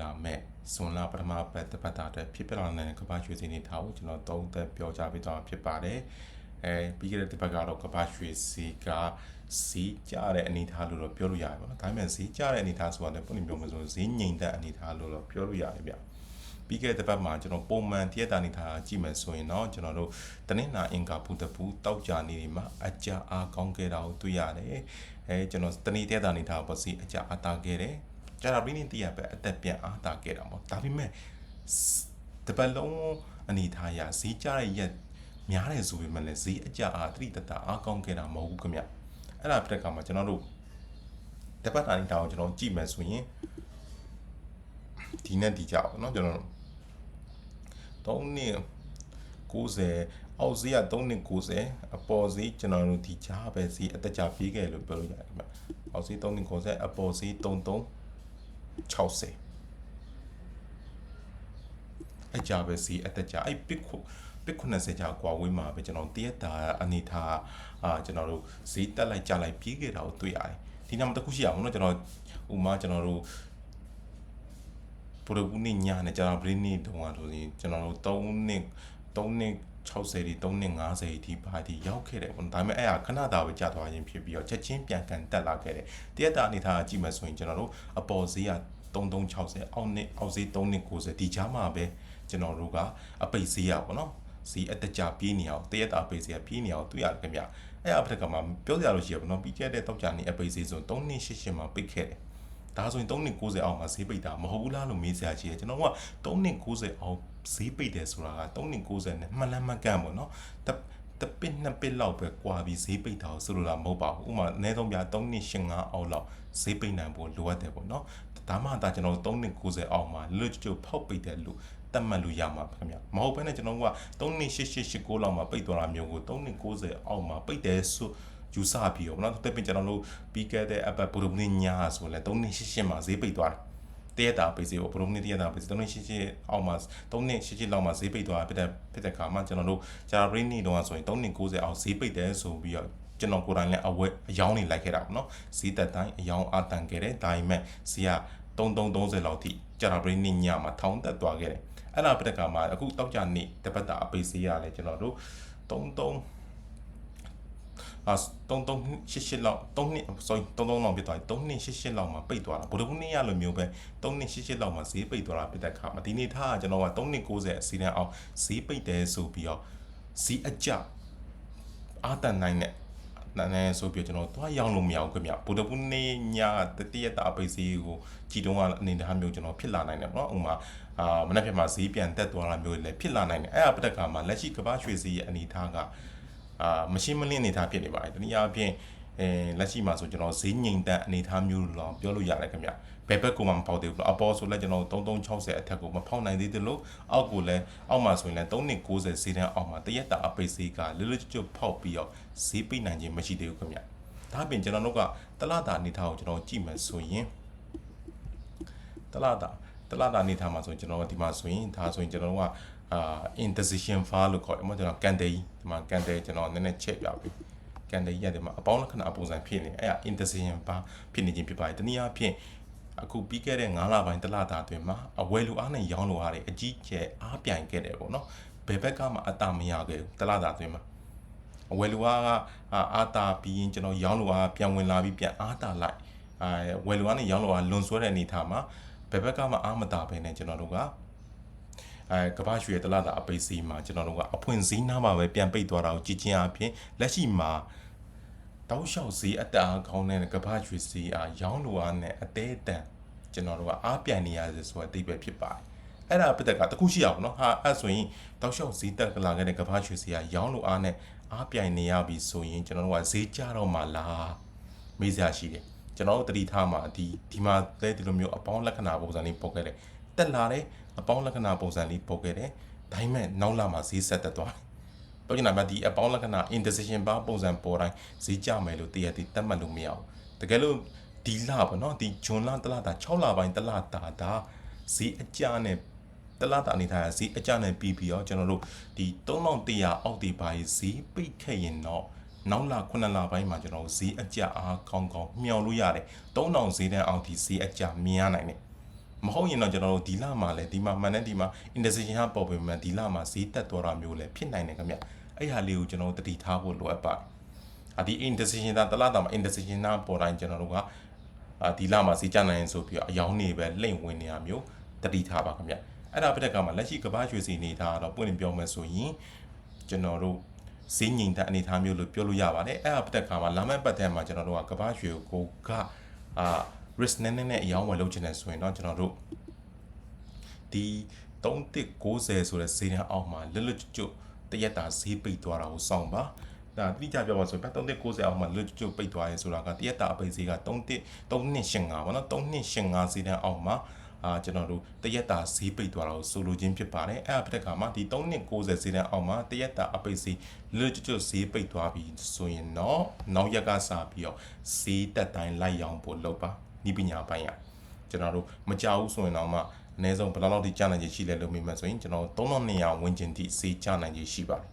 လာမဲ့ဇွန်လပထမပတ်တစ်ပတ်တာအတွက်ဖြစ်ပြလာတဲ့ကမ္ဘာရွှေစင်းတွေထားကိုကျွန်တော်သုံးသက်ပြောကြားပေးသွားဖြစ်ပါတယ်အဲပြီးခဲ့တဲ့တစ်ပတ်ကတော့ကမ္ဘာရွှေစီကစီးကြတဲ့အနေအထားလို့တော့ပြောလို့ရတယ်ပေါ့နော်ဒါပေမဲ့စီးကြတဲ့အနေအထားဆိုတာလည်းပုံနေပြောမလို့ဈေးငိမ်တဲ့အနေအထားလို့တော့ပြောလို့ရတယ်ဗျပြီးခဲ့တဲ့တစ်ပတ်မှာကျွန်တော်ပုံမှန်တရက်တာနေထားကြည့်မယ်ဆိုရင်တော့ကျွန်တော်တို့တနင်္လာအင်္ဂါဘုဒ္ဓဘူးတောက်ကြနေဒီမှာအကြအားကောင်းခဲ့တာကိုတွေ့ရတယ်အဲကျွန်တော်တနေ့တရက်တာနေထားပေါ့စီအကြအားတာခဲ့တယ် ကြာတာပြင်းနေတရပဲအသက်ပြန်အားတာခဲ့တာပေါ့ဒါပေမဲ့တပတ်လုံးအနေထားရဈေးကြတဲ့ရက်များတယ်ဆိုပေမဲ့လည်းဈေးအကြအားတိတတအားကောင်းခဲ့တာမဟုတ်ဘူးခင်ဗျအဲ့ဒါပြတဲ့ကမှာကျွန်တော်တို့တပတ်တာနေတာကိုကျွန်တော်ကြည့်မယ်ဆိုရင်ဒီနဲ့ဒီကြအောင်เนาะကျွန်တော်3နှစ်90အောက်ဈေးက3နှစ်90အပေါ်ဈေးကျွန်တော်တို့ဒီကြားပဲဈေးအတက်ကြပြေးခဲ့လို့ပြောလို့ရတယ်ခင်ဗျအောက်ဈေး3နှစ်90အပေါ်ဈေး33 60အကြပဲစီအတက်ကြအဲ့ပစ်ခုပစ်90ကြာကွာဝေးမှာပဲကျွန်တော်တရက်တာအနေထားအာကျွန်တော်တို့ဈေးတက်လိုက်ကြလိုက်ပြေးခဲ့တာကိုတွေ့ရတယ်ဒီနောက်တစ်ခုရှိအောင်နော်ကျွန်တော်ဥမာကျွန်တော်တို့ပရိုဘူးနေညာနဲ့ကျွန်တော်ဘရင်းနေတုန်းကဆိုရင်ကျွန်တော်တို့3နှစ်3နှစ် 60ဒီ3နှစ်50ဒီပါတီရောက်ခဲ့တယ်ပေါ့ဒါပေမဲ့အဲ့ဟာခဏတာပဲကြာသွားခြင်းဖြစ်ပြီးတော့ချက်ချင်းပြန်ကန်တက်လာခဲ့တယ်တရက်တာအနေထားကြည့်မှဆိုရင်ကျွန်တော်တို့အပေါ်ဈေးက3360အောက်နှစ်အောက်ဈေး3990ဒီကြားမှာပဲကျွန်တော်တို့ကအပိတ်ဈေးရပေါ့နော်ဈေးအတကြပြေးနေအောင်တရက်တာပိတ်ဈေးကပြေးနေအောင်တွေ့ရတယ်ခင်ဗျအဲ့အဖက်ကမှပြောကြရလို့ရှိရပါတော့ပြီးခဲ့တဲ့တောက်ကြနေအပိတ်ဈေးဆို3288မှာပိတ်ခဲ့တယ် ဒါဆိုရင်390အောက်မှာဈေးပိတ်တာမဟုတ်ဘူးလားလို့မေးစရာရှိတယ်ကျွန်တော်က390အောက်ဈေးပိတ်တယ်ဆိုတာက390နဲ့မှန်လမ်းမှန်ကန်ပေါ့နော်တတပစ်နှစ်ပစ်လောက်ပဲကွာပြီးဈေးပိတ်တာကိုဆိုလိုတာမဟုတ်ပါဘူးဥပမာအနည်းဆုံးပြ385အောက်လောက်ဈေးပိတ်နိုင်ဖို့လိုအပ်တယ်ပေါ့နော်ဒါမှသာကျွန်တော်390အောက်မှာလွတ်ကျွတ်ဖောက်ပိတ်တယ်လို့တတ်မှတ်လို့ရမှာခင်ဗျမဟုတ်ဘဲနဲ့ကျွန်တော်က38889လောက်မှာပိတ်သွားတာမျိုးကို390အောက်မှာပိတ်တယ်ဆို ယူဆပြီးတော့ဗောနော်တက်ပင်ကျွန်တော်တို့ပြီးခဲ့တဲ့ app ဘုရုံနေ့ညဆိုလဲ388မှာဈေးပိတ်သွားတယ်တရက်တာပေးစီဘရုံနေ့တရက်တာပေးစီ3နှစ်ရှိရှိအောက်မှာ3နှစ်ရှိရှိလောက်မှာဈေးပိတ်သွားဖြစ်တဲ့ဖြစ်တဲ့ခါမှာကျွန်တော်တို့ဂျာဘရင်းနေတော့ဆိုရင်3နှစ်90အောင်ဈေးပိတ်တယ်ဆိုပြီးတော့ကျွန်တော်ကိုယ်တိုင်လည်းအဝက်အယောင်းနေလိုက်ခဲ့တာပေါ့နော်ဈေးသက်တိုင်းအယောင်းအတန်ခဲ့တယ်ဒါပေမဲ့ဈေးက3330လောက်ထိဂျာဘရင်းနေညမှာထောင်းတက်သွားခဲ့တယ်အဲ့ဒါပြတဲ့ခါမှာအခုတောက်ကြနေတပတ်တာအပေးဈေးရလဲကျွန်တော်တို့33 အာ3388လောက်3နှစ် sorry 33လောက်ပြသွားပြီ3နှစ်88လောက်မှာပိတ်သွားတာဘယ်လိုနည်းရလိုမျိုးပဲ3နှစ်88လောက်မှာဈေးပိတ်သွားတာပြတဲ့ခါမှာဒီနေ့ထားကကျွန်တော်က3နှစ်90အစီအစဉ်အောင်ဈေးပိတ်တယ်ဆိုပြီးတော့ဈေးအကျအာတန်နိုင်တဲ့နာနေဆိုပြီးကျွန်တော်သွားရောင်းလို့မရဘူးခင်ဗျဗုဒ္ဓဘုနေ့ညတတိယတာအပိတ်ဈေးကိုကြည်တုံးကအနေနဲ့မျိုးကျွန်တော်ဖြစ်လာနိုင်တယ်ပေါ့နော်ဥမာအာမနေ့ကမှဈေးပြန်တက်သွားတာမျိုးလည်းဖြစ်လာနိုင်တယ်အဲ့အပတက်ကမှာလက်ရှိကမ္ဘာရွှေဈေးရဲ့အနေအထားက အာမရှိမလင်းအနေထားဖြစ်နေပါတယ်တနည်းအားဖြင့်အဲလက်ရှိမှာဆိုကျွန်တော်ဈေးငိမ်သက်အနေထားမျိုးလို့ပြောလို့ရတယ်ခင်ဗျဘယ်ဘက်ကမှမပေါက်သေးဘူးအပေါ်ဆိုလည်းကျွန်တော်3360အထက်ကိုမဖောက်နိုင်သေးသလိုအောက်ကိုလည်းအောက်မှာဆိုရင်လည်း3990ဈေးတန်းအောက်မှာတရက်တာအပိတ်ဈေးကလွတ်လွတ်ကျွတ်ဖောက်ပြီးတော့ဈေးပိတ်နိုင်ခြင်းမရှိသေးဘူးခင်ဗျဒါပြင်ကျွန်တော်တို့ကတလတာအနေထားကိုကျွန်တော်ကြည့်မယ်ဆိုရင်တလတာတလတာအနေထားမှာဆိုရင်ကျွန်တော်ဒီမှာဆိုရင်ဒါဆိုရင်ကျွန်တော်တို့က အာ indecision file လို့ခေါ်တယ်။မဟုတ်ကျွန်တော်ကန်တေးဒီမှာကန်တေးကျွန်တော်နည်းနည်းချက်ပြပြီ။ကန်တေးရတယ်မှာအပေါင်းလက္ခဏာပုံစံဖြစ်နေအဲ့ဒါ indecision file ဖြစ်နေခြင်းဖြစ်ပါတယ်။တနည်းအားဖြင့်အခုပြီးခဲ့တဲ့9လပိုင်းတလတာအတွင်းမှာအဝယ်လူအားနဲ့ရောင်းလူအားတွေအကြီးကျယ်အားပြိုင်ခဲ့တယ်ပေါ့နော်။ဘယ်ဘက်ကမှအတာမရခဲ့ဘူးတလတာအတွင်းမှာအဝယ်လူအားကအာတာပြီးရင်ကျွန်တော်ရောင်းလူအားပြန်ဝင်လာပြီးပြန်အားတာလိုက်အဲဝယ်လူအားနဲ့ရောင်းလူအားလွန်ဆွဲတဲ့အနေထားမှာဘယ်ဘက်ကမှအားမတာပဲနဲ့ကျွန်တော်တို့က အဲကဘာရွှေတလာတာအပိတ်စီမှာကျွန်တော်တို့ကအဖွင့်စည်းနားမှာပဲပြန်ပိတ်သွားတာကိုကြည်ချင်းအဖြစ်လက်ရှိမှာတောက်လျှောက်ဈေးအတအားကောင်းတဲ့ကဘာရွှေဈေးအားရောင်းလိုအားနဲ့အသေးအတန်ကျွန်တော်တို့ကအားပြန်နေရစေဆိုတဲ့အတိတ်ပဲဖြစ်ပါတယ်အဲ့ဒါပြတဲ့ကတခုရှိအောင်နော်ဟာအဲ့ဆိုရင်တောက်လျှောက်ဈေးတက်လာခဲ့တဲ့ကဘာရွှေဈေးကရောင်းလိုအားနဲ့အားပြိုင်နေရပြီဆိုရင်ကျွန်တော်တို့ကဈေးကြတော့မှလားမေးစရာရှိတယ်ကျွန်တော်တို့တတိထားမှာဒီဒီမှာလဲဒီလိုမျိုးအပေါင်းလက္ခဏာပုံစံလေးပေါ်ခဲ့တယ် တက်လာတယ်အပေါင်းလက္ခဏာပုံစံလေးပေါ်ခဲ့တယ်ဒါပေမဲ့နောက်လာမှာဈေးဆက်တက်သွားတယ်ပြောချင်တာကဒီအပေါင်းလက္ခဏာ indecision ဘာပုံစံပေါ်တိုင်းဈေးကြမယ်လို့တည့်ရတည်တတ်မှတ်လို့မရဘူးတကယ်လို့ဒီလပေါ့နော်ဒီဂျွန်လတလတာ6လပိုင်းတလတာဒါဈေးအကျနဲ့တလတာအနေထားဈေးအကျနဲ့ပြီးပြီးတော့ကျွန်တော်တို့ဒီ3100အောက်ဒီပါဈေးပိတ်ခဲ့ရင်တော့နောက်လ9လပိုင်းမှာကျွန်တော်ဈေးအကျအားကောင်းကောင်းမျှော်လို့ရတယ်3000ဈေးတန်းအောက်ဒီဈေးအကျမြင်ရနိုင်တယ် မဟုတ်ရင်တော့ကျွန်တော်တို့ဒီလမှာလည်းဒီမှာမှန်တဲ့ဒီမှာ indecision ကပေါ်ပေမဲ့ဒီလမှာဈေးတက်သွားတာမျိုးလည်းဖြစ်နိုင်တယ်ခင်ဗျအဲ့ဟာလေးကိုကျွန်တော်တို့တတိထားဖို့လိုအပ်ပါတယ်အဒီ indecision တာတလားတာမှာ indecision တာပေါ်တိုင်းကျွန်တော်တို့ကအာဒီလမှာဈေးကျနိုင်ရင်ဆိုပြီးတော့အယောင်းနေပဲလိမ့်ဝင်နေရမျိုးတတိထားပါခင်ဗျအဲ့ဒါပြတဲ့ကမှာလက်ရှိကမ္ဘာရွှေစီနေတာတော့ပွင့်ပြောမယ်ဆိုရင်ကျွန်တော်တို့ဈေးငိမ်တဲ့အနေအထားမျိုးလို့ပြောလို့ရပါတယ်အဲ့ဒါပြတဲ့ကမှာလာမယ့်ပတ်သက်မှာကျွန်တော်တို့ကကမ္ဘာရွှေကိုကအာ risk နည်းနည်းနဲ့အယောင်းဝယ်လုပ်ချင်တယ်ဆိုရင်တော့ကျွန်တော်တို့ဒီ3190ဆိုတဲ့ဈေးတန်းအောက်မှာလွတ်လွတ်ကျွတ်တရက်တာဈေးပိတ်သွားတာကိုစောင့်ပါဒါတိကျပြောပါဆိုရင်3190အောက်မှာလွတ်ကျွတ်ပိတ်သွားရဲဆိုတာကတရက်တာအပိတ်ဈေးက31 3285ပေါ့နော်3285ဈေးတန်းအောက်မှာအာကျွန်တော်တို့တရက်တာဈေးပိတ်သွားတာကိုဆိုလိုခြင်းဖြစ်ပါတယ်အဲ့အပတဲ့ခါမှာဒီ3290ဈေးတန်းအောက်မှာတရက်တာအပိတ်ဈေးလွတ်ကျွတ်ဈေးပိတ်သွားပြီဆိုရင်တော့နောက်ရက်ကစပြီးတော့ဈေးတက်တိုင်းလိုက်ရောင်းဖို့လုပ်ပါ ဤပညာပိုင်းရကျွန်တော်တို့မကြဘူးဆိုရင်တော့မှအနည်းဆုံးဘယ်လောက်ထိကြာနိုင်ခြင်းရှိလဲလို့မိမှဆိုရင်ကျွန်တော်3200ဝန်းကျင်ထိစေးကြာနိုင်ခြင်းရှိပါတယ်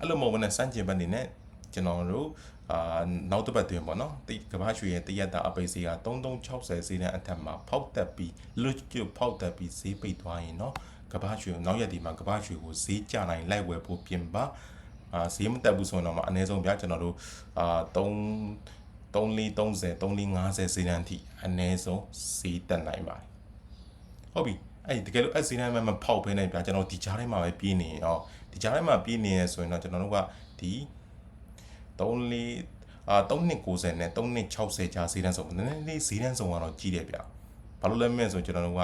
အဲ့လိုမဟုတ်ဘဲနဲ့စမ်းကျင်ဘက်နေနဲ့ကျွန်တော်တို့အာနောက်တစ်ပတ်တွင်ပေါ့နော်တိကဘာရွှေရဲ့တရက်တာအပိစီက3360ဈေးနဲ့အထက်မှာဖောက်တက်ပြီးလွတ်ကျွတ်ဖောက်တက်ပြီးဈေးပိတ်သွားရင်တော့ကဘာရွှေနောက်ရက်ဒီမှာကဘာရွှေကိုဈေးကျနိုင်လိုက်ဝယ်ဖို့ပြင်ပါအာဈေးမတက်ဘူးဆိုရင်တော့အနည်းဆုံးပြကျွန်တော်တို့အာ3 3430 3450ဈေးတန်းထိအနည်းဆုံးဈေးတက်နိုင်ပါတယ်ဟုတ်ပြီအဲ့ဒီတကယ်လို့အဲ့ဈေးတန်းမှာမဖောက်ဖဲနိုင်ဗျာကျွန်တော်ဒီကြားထဲမှာပဲပြေးနေရောဒီကြားထဲမှာပြေးနေရဆိုရင်တော့ကျွန်တော်တို့ကဒီ34အာ3290နဲ့3260ကြားဈေးတန်းဆုံးနည်းနည်းလေးဈေးတန်းဆုံးကတော့ကြီးတယ်ဗျာ ဘာလို့လဲမင်းဆိုကျွန်တော်တို့က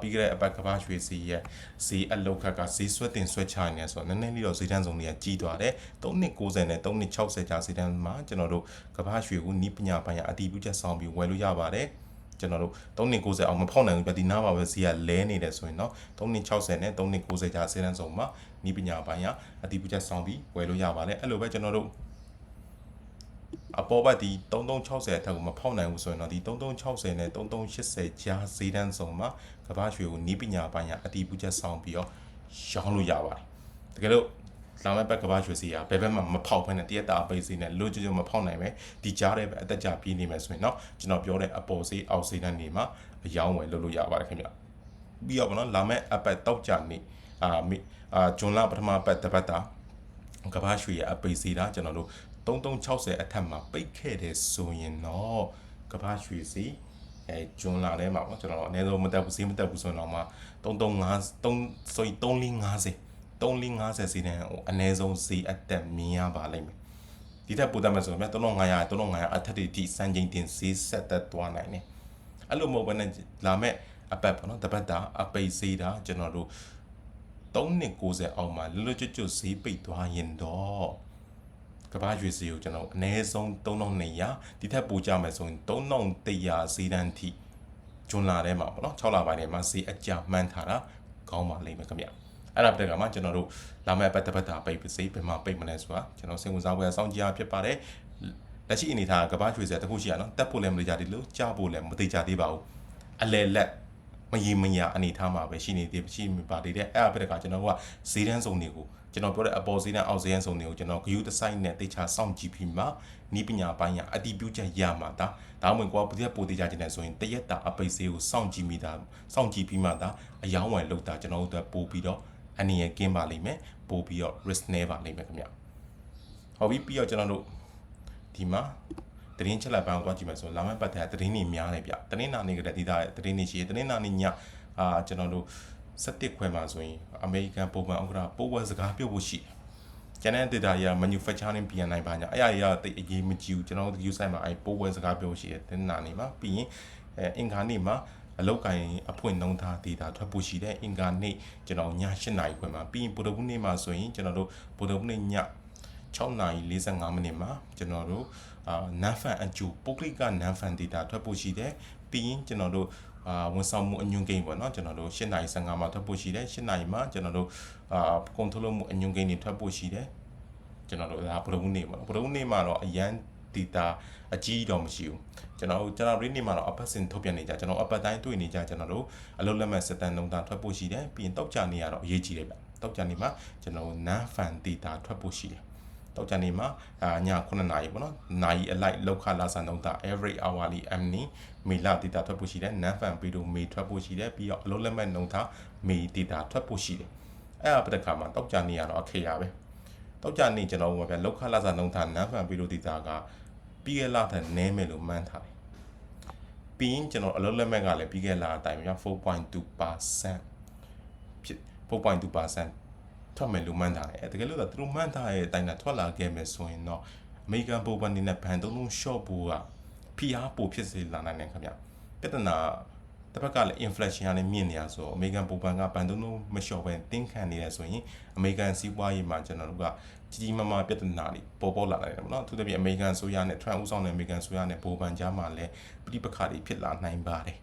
ပြီးခဲ့တဲ့အပတ်ကဘာရွှေစီရဲ့ဈေးအလောက်ခက်ကဈေးဆွဲတင်ဆွဲချနေတယ်ဆိုတော့နည်းနည်းလေးတော့ဈေးတန်းစုံတွေကကြီးသွားတယ်3နှစ်60နဲ့3နှစ်60ကြာဈေးတန်းမှာကျွန်တော်တို့ကဘာရွှေကိုနီးပညာပိုင်းအတီးပြုချက်ဆောင်ပြီးဝယ်လို့ရပါတယ်ကျွန်တော်တို့3နှစ်60အောင်မဖောက်နိုင်ဘူးပြဒီနားပါပဲဈေးကလဲနေတယ်ဆိုရင်တော့3နှစ်60နဲ့3နှစ်60ကြာဈေးတန်းစုံမှာနီးပညာပိုင်းကအတီးပြုချက်ဆောင်ပြီးဝယ်လို့ရပါတယ်အဲ့လိုပဲကျွန်တော်တို့ အပေါ်ဘက်ဒီ3360အထက်ကိုမဖောက်နိုင်ဘူးဆိုရင်တော့ဒီ3360နဲ့3380ကြားဈေးတန်းဆုံးမှာကမ္ဘာရွှေကိုနီးပညာပိုင်းကအတီးပူချက်ဆောင်ပြီးတော့ရောင်းလို့ရပါတယ်တကယ်လို့လာမယ့်ဘက်ကမ္ဘာရွှေစီကဘယ်ဘက်မှမဖောက်ဘဲနဲ့တရက်တာပိတ်စီနဲ့လိုချင်ချင်မဖောက်နိုင်ပဲဒီကြားတဲ့ပဲအသက်ကြပြေးနေမယ်ဆိုရင်တော့ကျွန်တော်ပြောတဲ့အပေါ်စီအောက်စီတန်းနေမှာအယောင်းဝယ်လုပ်လို့ရပါတယ်ခင်ဗျပြီးတော့ဗောနော်လာမယ့်အပတ်တောက်ကြနေအာအာဂျွန်လပထမပတ်တပတ်တာကမ္ဘာရွှေရဲ့အပိတ်စီတာကျွန်တော်တို့ 3360အထက်မှာပိတ်ခဲ့တယ်ဆိုရင်တော့ကမ္ဘာရွှေစီအဲဂျွန်လာထဲမှာပေါ့ကျွန်တော်အနည်းဆုံးမတက်ဘူးဈေးမတက်ဘူးဆိုရင်တော့မှ335 3 sorry 3450 3450ဈေးနဲ့ဟိုအနည်းဆုံးဈေးအတက်မြင်ရပါလိမ့်မယ်ဒီထက်ပိုတက်မယ်ဆိုရင်3500 3500အထက်တွေဒီစံချိန်တင်ဈေးဆက်သက်သွားနိုင်တယ်အဲ့လိုမဟုတ်ဘဲနဲ့လာမဲ့အပတ်ပေါ့နော်တပတ်တာအပိတ်ဈေးတာကျွန်တော်တို့390အောက်မှာလွတ်လွတ်ကျွတ်ကျွတ်ဈေးပိတ်သွားရင်တော့ ကဘာရွေစီကိုကျွန်တော်အနည်းဆုံး3200ဒီထက်ပိုကြမယ်ဆိုရင်3100ဈေးတန်းထိဂျွန်လာထဲမှာပေါ့နော်6လပိုင်းထဲမှာဈေးအကြမှန်းထားတာကောင်းပါလိမ့်မယ်ခင်ဗျအဲ့ဒါပြတဲ့ကမှာကျွန်တော်တို့လာမယ့်ပတ်တပတ်တာပိတ်ပစေးဘယ်မှာပိတ်မလဲဆိုတာကျွန်တော်စိတ်ဝင်စားဖို့အဆောင်ကြရဖြစ်ပါတယ်လက်ရှိအနေထားကဘာရွှေစရာတခုရှိရနော်တက်ဖို့လည်းမသိကြသေးလို့ကြားဖို့လည်းမသိကြသေးပါဘူးအလဲလက် မယီမညာအနေထားမှာပဲရှိနေသေးရှိပါသေးတယ်အဲ့အဖြစ်ကကျွန်တော်ကဈေးတန်းစုံတွေကိုကျွန်တော်ပြောတဲ့အပေါ်ဈေးနဲ့အောက်ဈေးတန်းစုံတွေကိုကျွန်တော်ဂယူးတစ်ဆိုင်နဲ့တေချာစောင့်ကြည့်ပြီးမှနီးပညာပိုင်းရအတီးပြုချက်ရမှာဒါဒါမှမဟုတ်ကိုယ်ကပိုတေချာခြင်းနဲ့ဆိုရင်တရက်တာအပိတ်ဈေးကိုစောင့်ကြည့်မိတာစောင့်ကြည့်ပြီးမှဒါအယောင်းဝယ်လောက်တာကျွန်တော်တို့ပို့ပြီးတော့အနေရကင်းပါလိမ့်မယ်ပို့ပြီးတော့ risk နည်းပါလိမ့်မယ်ခင်ဗျဟုတ်ပြီပြီးတော့ကျွန်တော်တို့ဒီမှာ တရင်ချက်လက်ပန်းကိုသွားကြည့်မယ်ဆိုလာမယ့်ပတ်သက်တရင်နေများတယ်ဗျတရင်နာနေကြတဲ့ဒီသားတရင်နေရှိတရင်နာနေညအာကျွန်တော်တို့17ခွဲမှာဆိုရင်အမေရိကန်ပုံမှန်ဥက္ကဋ္ဌပိုးဝဲစကားပြောဖို့ရှိတယ်ကျန်တဲ့ data ရ manufacturing ပြန်နိုင်ပါညာအဲ့အရာတိတ်အရေးမကြီးဘူးကျွန်တော်တို့ use site မှာအဲ့ပိုးဝဲစကားပြောရှိတယ်တင်းနာနေမှာပြီးရင်အဲအင်္ဂါနေ့မှာအလောက်ကိုင်းအဖွင့်နှုံးထား data ထွက်ဖို့ရှိတယ်အင်္ဂါနေ့ကျွန်တော်ည8နာရီခွဲမှာပြီးရင်ဗုဒ္ဓဘုနေ့မှာဆိုရင်ကျွန်တော်တို့ဗုဒ္ဓဘုနေ့ည6နာရီ45မိနစ်မှာကျွန်တော်တို့ အာနန်ဖန်အကျူပုဂ္ဂလိကနန်ဖန် data ထွက်ဖို့ရှိတယ်ပြီးရင်ကျွန်တော်တို့အာဝန်ဆောင်မှုအညွှန်းကိန်းပေါ့နော်ကျွန်တော်တို့၈နာရီ15မှာထွက်ဖို့ရှိတယ်၈နာရီမှာကျွန်တော်တို့အာကွန်ထရိုးမှုအညွှန်းကိန်းတွေထွက်ဖို့ရှိတယ်ကျွန်တော်တို့ဒါဘရုံနေပေါ့ဘရုံနေမှာတော့အရန် data အကြီးတော့မရှိဘူးကျွန်တော်ကျွန်တော် read နေမှာတော့ upper sin ထုတ်ပြန်နေကြကျွန်တော် upper တိုင်းတွေ့နေကြကျွန်တော်တို့အလုပ်လက်မဲ့စတန်လုံးသားထွက်ဖို့ရှိတယ်ပြီးရင်တောက်ကြနေရတော့အရေးကြီးတယ်ဗျတောက်ကြနေမှာကျွန်တော် non fan data ထွက်ဖို့ရှိတယ် တောက်ကြနေမှာအာည9နာရီပေါ့နော်နာရီအလိုက်လောက်ခလာဆန်တုံးတာ every hourly m နီမေလာ data ထွက်ဖို့ရှိတယ် non fan ပြီးတော့မေထွက်ဖို့ရှိတယ်ပြီးတော့အလုံးလက်မဲ့နှုံထားမေ data ထွက်ဖို့ရှိတယ်အဲ့အပတခါမှာတောက်ကြနေရတော့အခရာပဲတောက်ကြနေကျွန်တော်တို့ကလောက်ခလာဆန်တုံးထား non fan ပြီးတော့ data ကပြီးရလာတဲ့နည်းမယ်လို့မှန်းထားတယ်ပြီးရင်ကျွန်တော်အလုံးလက်မဲ့ကလည်းပြီးခဲ့လာတဲ့အတိုင်းပဲ4.2%ဖြစ်4.2% ထွက်မယ်လို့မှန်းထားတယ်အဲတကယ်လို့သူတို့မှန်းထားတဲ့အတိုင်းနဲ့ထွက်လာခဲ့မယ်ဆိုရင်တော့အမေရိကန်ပုံပန်နေနဲ့ဘန်တုံးလုံး short ဖို့ကဖိအားပိုဖြစ်စေလာနိုင်တယ်ခင်ဗျပြဿနာတစ်ဖက်ကလည်း inflation ကလည်းမြင့်နေရဆိုအမေရိကန်ပုံပန်ကဘန်တုံးလုံးမလျှော့ပဲတင်းခံနေရဆိုရင်အမေရိကန်စီးပွားရေးမှာကျွန်တော်တို့ကကြီးကြီးမားမားပြဿနာတွေပေါ်ပေါ်လာနိုင်တယ်ပေါ့နော်သူတပြည့်အမေရိကန်ဆိုရနဲ့ Trump ဦးဆောင်တဲ့အမေရိကန်ဆိုရနဲ့ပုံပန်ကြားမှာလည်းပြိပခါတွေဖြစ်လာနိုင်ပါတယ်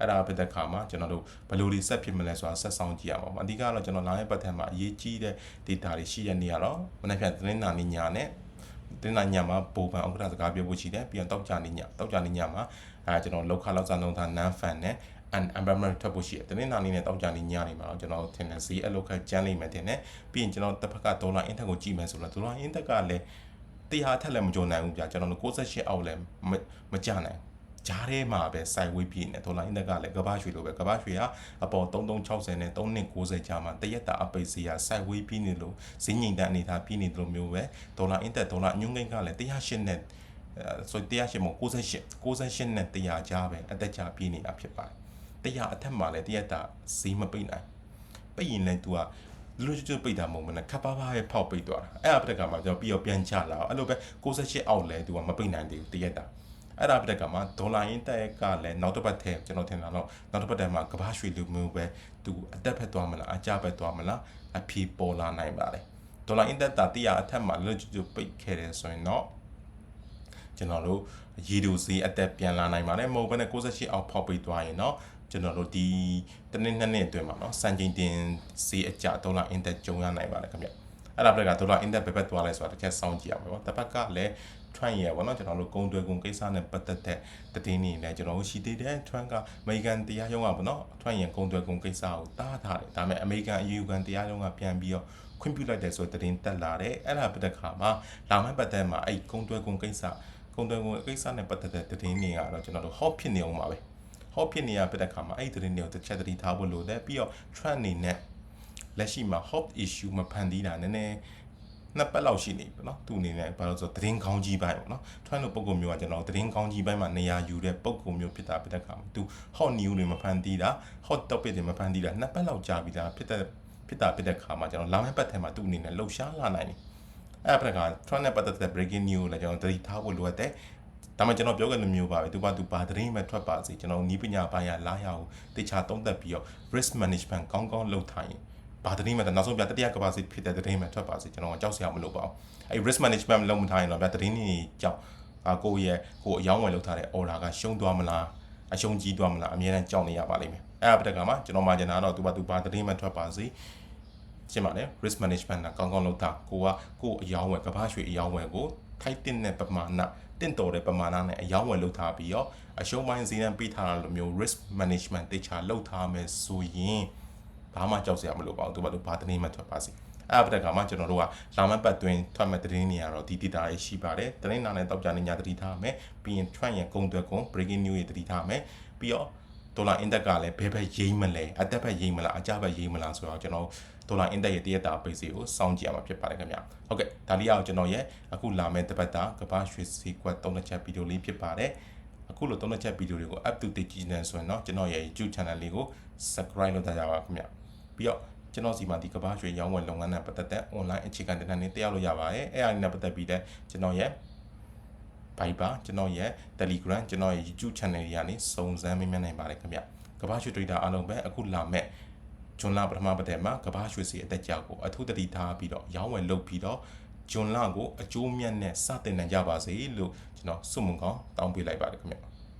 အဲ့ဒါဖြစ်တဲ့ခါမှာကျွန်တော်တို့ဘယ်လိုတွေဆက်ဖြစ်မလဲဆိုတာဆက်ဆောင်ကြည့်ရအောင်ပါအဓိကတော့ကျွန်တော်လာရဲ့ပတ်သက်မှာအရေးကြီးတဲ့ data တွေရှိရနေရတော့မနေ့ကသတင်းနာနေညာနဲ့တင်းနာညမှာပုံပန်ဥက္ကဋ္ဌစကားပြောဖို့ရှိတယ်ပြီးတော့တောက်ကြနေညတောက်ကြနေညမှာအဲကျွန်တော်လောက်ခလောက်စားလုံးသား non fan နဲ့ an environment ထွက်ဖို့ရှိတယ်တင်းနာနေနဲ့တောက်ကြနေညနေမှာကျွန်တော်ထင်တယ်ဈေးအလောက်ခကျန်းလိမ့်မယ်ထင်တယ်ပြီးရင်ကျွန်တော်တစ်ဖက်ကဒေါ်လာ index ကိုကြည့်မယ်ဆိုတော့ဒေါ်လာ index ကလည်းတရားထက်လည်းမကြုံနိုင်ဘူးဗျာကျွန်တော်တို့68အောက်လည်းမကြနိုင် ဂျားထဲမှာပဲစိုက်ဝေးပြည့်နေဒေါ်လာအင်ဒက်ကလည်းကဘာရွှေလိုပဲကဘာရွှေကအပေါ်3360နဲ့3290ကြားမှာတရက်တာအပိတ်စီရစိုက်ဝေးပြည့်နေလို့ဈေးငိမ်တဲ့အနေထားပြည့်နေတယ်လို့မျိုးပဲဒေါ်လာအင်တက်ဒေါ်လာအညွှန်းကိန်းကလည်း108နဲ့ဆို108မို့98 98နဲ့100ကြားပဲအသက်ချပြည့်နေတာဖြစ်ပါတယ်100အထက်မှာလည်းတရက်တာဈေးမပိတ်နိုင်ပိတ်ရင်လည်း तू ကလူကျွတ်ပိတ်တာမဟုတ်ဘူးနဲ့ခပ်ပါးပါးပဲဖောက်ပိတ်သွားတာအဲ့အပတက်ကမှကျွန်တော်ပြီးတော့ပြန်ချလာအောင်အဲ့လိုပဲ68အောက်လဲ तू ကမပိတ်နိုင်သေးဘူးတရက်တာ အဲ့ဒါပြတဲ့ကမှာဒေါ်လာရင်းတက်ကလည်းနောက်တစ်ပတ်ထဲကျွန်တော်ထင်တာတော့နောက်တစ်ပတ်ထဲမှာကဘာရွှေလူမျိုးပဲသူအတက်ဖက်သွားမလားအကြဖက်သွားမလားအဖြေပေါ်လာနိုင်ပါတယ်ဒေါ်လာအင်တက်တာတရားအထက်မှာလွတ်ကျွတ်ပိတ်ခဲ့တယ်ဆိုရင်တော့ကျွန်တော်တို့ရေဒိုဈေးအတက်ပြန်လာနိုင်ပါတယ်မဟုတ်ဘဲနဲ့68အောက်ဖောက်ပိတ်သွားရင်တော့ကျွန်တော်တို့ဒီတနည်းနှစ်နှစ်အတွင်းမှာเนาะစံချိန်တင်ဈေးအကျဒေါ်လာအင်တက်ကျုံရနိုင်ပါတယ်ခင်ဗျအဲ့ဒါပြကဒေါ်လာအင်တက်ဘယ်ဘက်သွားလဲဆိုတာတစ်ချက်စောင့်ကြည့်ရမှာပေါ့တစ်ဘက်ကလည်း Trump ရဲ့ပေါ့နော်ကျွန်တော်တို့ကုံတွယ်ကုံကိစ္စနဲ့ပတ်သက်တဲ့တည်င်းနေလည်းကျွန်တော်တို့ရှိသေးတယ် Trump ကအမေရိကန်တရားရုံးကပေါ့နော် Trump ရဲ့ကုံတွယ်ကုံကိစ္စကိုတားထားတယ်ဒါပေမဲ့အမေရိကန်အယူခံတရားရုံးကပြန်ပြီးတော့ခွင့်ပြုလိုက်တယ်ဆိုတဲ့တည်င်းတက်လာတယ်အဲ့ဒါပတ်သက်ခါမှာလာမယ့်ပတ်သက်မှာအဲ့ကုံတွယ်ကုံကိစ္စကုံတွယ်ကုံကိစ္စနဲ့ပတ်သက်တဲ့တည်င်းတွေကတော့ကျွန်တော်တို့ hot ဖြစ်နေအောင်ပါပဲ hot ဖြစ်နေရပတ်သက်ခါမှာအဲ့ဒီတည်င်းတွေကိုတစ်ချက်တတိထားဖို့လိုတယ်ပြီးတော့ Trump အနေနဲ့လက်ရှိမှာ hot issue မဖန်တီးတာနည်းနည်း နှစ်ပတ်လောက်ရှိနေပြီเนาะသူအနေနဲ့ဘာလို့ဆိုသတင်းကောင်းကြီးပိုင်းပေါ့เนาะထွန်းလို့ပုံကုမျိုးကကျွန်တော်သတင်းကောင်းကြီးပိုင်းမှာနေရာယူတဲ့ပုံကုမျိုးဖြစ်တာဖြစ်တဲ့ခါမှာသူ hot news တွေမဖန်တီးတာ hot topic တွေမဖန်တီးတာနှစ်ပတ်လောက်ကြာပြီဒါဖြစ်တဲ့ဖြစ်တာဖြစ်တဲ့ခါမှာကျွန်တော်လာမယ့်ပတ်ထဲမှာသူအနေနဲ့လှုပ်ရှားလာနိုင်တယ်အဲ့ဒါကထွန်းနဲ့ပတ်သက်တဲ့ breaking news လည်းကျွန်တော်သတိထားဖို့လိုအပ်တယ်ဒါမှကျွန်တော်ပြောခဲ့လိုမျိုးပါပဲသူကသူပါသတင်းပဲထွက်ပါစေကျွန်တော်နီးပညာပိုင်းရလာရအောင်တေချာသုံးသပ်ပြီးတော့ risk management ကောင်းကောင်းလုပ်ထားရင် ဘာသတင်းမှနောက်ဆုံးပြတတိယကဘာစီဖြစ်တဲ့သတင်းမှထွက်ပါစေကျွန်တော်ကြောက်စရာမလိုပါဘူးအဲ risk management လုံးမထားရင်တော့ဗျသတင်းတွေကြောက်အာကိုရဲ့ကိုအယောင်းဝယ်လုပ်ထားတဲ့ order ကရှုံးသွားမလားအရှုံးကြီးသွားမလားအများနဲ့ကြောက်နေရပါလိမ့်မယ်အဲ့ဒါပြတဲ့ကမှာကျွန်တော်မှကျင်တာတော့သူဘာသူဘာသတင်းမှထွက်ပါစေရှင်းပါလေ risk management ကကောင်းကောင်းလုပ်တာကိုကကိုအယောင်းဝယ်ကဘာရွှေအယောင်းဝယ်ကိုထိုက်တဲ့နဲ့ပမာဏတင့်တော်တဲ့ပမာဏနဲ့အယောင်းဝယ်လုပ်ထားပြီးတော့အရှုံးပိုင်းစီးနှံပေးထားတာလိုမျိုး risk management တေချာလုပ်ထားမယ်ဆိုရင် ဘာမှကြောက်စရာမလိုပါဘူးသူဘာလို့ဘာသတင်းမှထွက်ပါစေအဲ့ဒါပတက်ကမှကျွန်တော်တို့ကလာမပတ်တွင်ထွက်မဲ့သတင်းတွေကတော့ဒီ data ရေးရှိပါတယ်သတင်းနာနဲ့တောက်ကြနေညာတတိထားမယ်ပြီးရင် trend ရဲ့ကုံသွက်ကုံ breaking news ရဲ့တတိထားမယ်ပြီးတော့ဒေါ်လာ index ကလည်းဘယ်ဘက်ရိမ့်မလဲအတက်ဘက်ရိမ့်မလားအကျဘက်ရိမ့်မလားဆိုတော့ကျွန်တော်ဒေါ်လာ index ရဲ့တရက်တာပိတ်စီကိုစောင့်ကြည့်ရမှာဖြစ်ပါတယ်ခင်ဗျဟုတ်ကဲ့ဒါလေးအောင်ကျွန်တော်ရဲ့အခုလာမယ့်တပတ်တာကမ္ဘာရွှေစီကွက်၃ချက်ဗီဒီယိုလေးဖြစ်ပါတယ်အ ခုလို၃ချက်ဗီဒီယိုတွေကို up to date ကြည့်နေဆိုရင်တော့ကျွန်တော်ရဲ့ YouTube channel လေးကို subscribe လုပ်ထားကြပါခင်ဗျပြီးတော့ကျွန်တော်စီမှာဒီကဘာရွှေရောင်းဝယ်လုပ်ငန်းနဲ့ပတ်သက်တဲ့ online အခြေခံတင်နန်းတွေတက်ရောက်လို့ရပါတယ်အဲ့အရာနဲ့ပတ်သက်ပြီးတဲ့ကျွန်တော်ရဲ့ Viber ကျွန်တော်ရဲ့ Telegram ကျွန်တော်ရဲ့ YouTube channel တွေကနေစုံစမ်းမေးမြန်းနိုင်ပါတယ်ခင်ဗျကဘာရွှေ trader အားလုံးပဲအခုလာမဲ့ဂျွန်လပထမပတ်ထဲမှာကဘာရွှေစီအတက်ကြောက်ကိုအထူးတတိထားပြီးတော့ရောင်းဝယ်လုပ်ပြီးတော့ဂျွန်လကိုအကျိုးမြတ်နဲ့စတင်နိုင်ကြပါစေလို့ကျွန်တော်ဆုမွန်ကောင်းတောင်းပေးလိုက်ပါတယ်ခင်ဗျ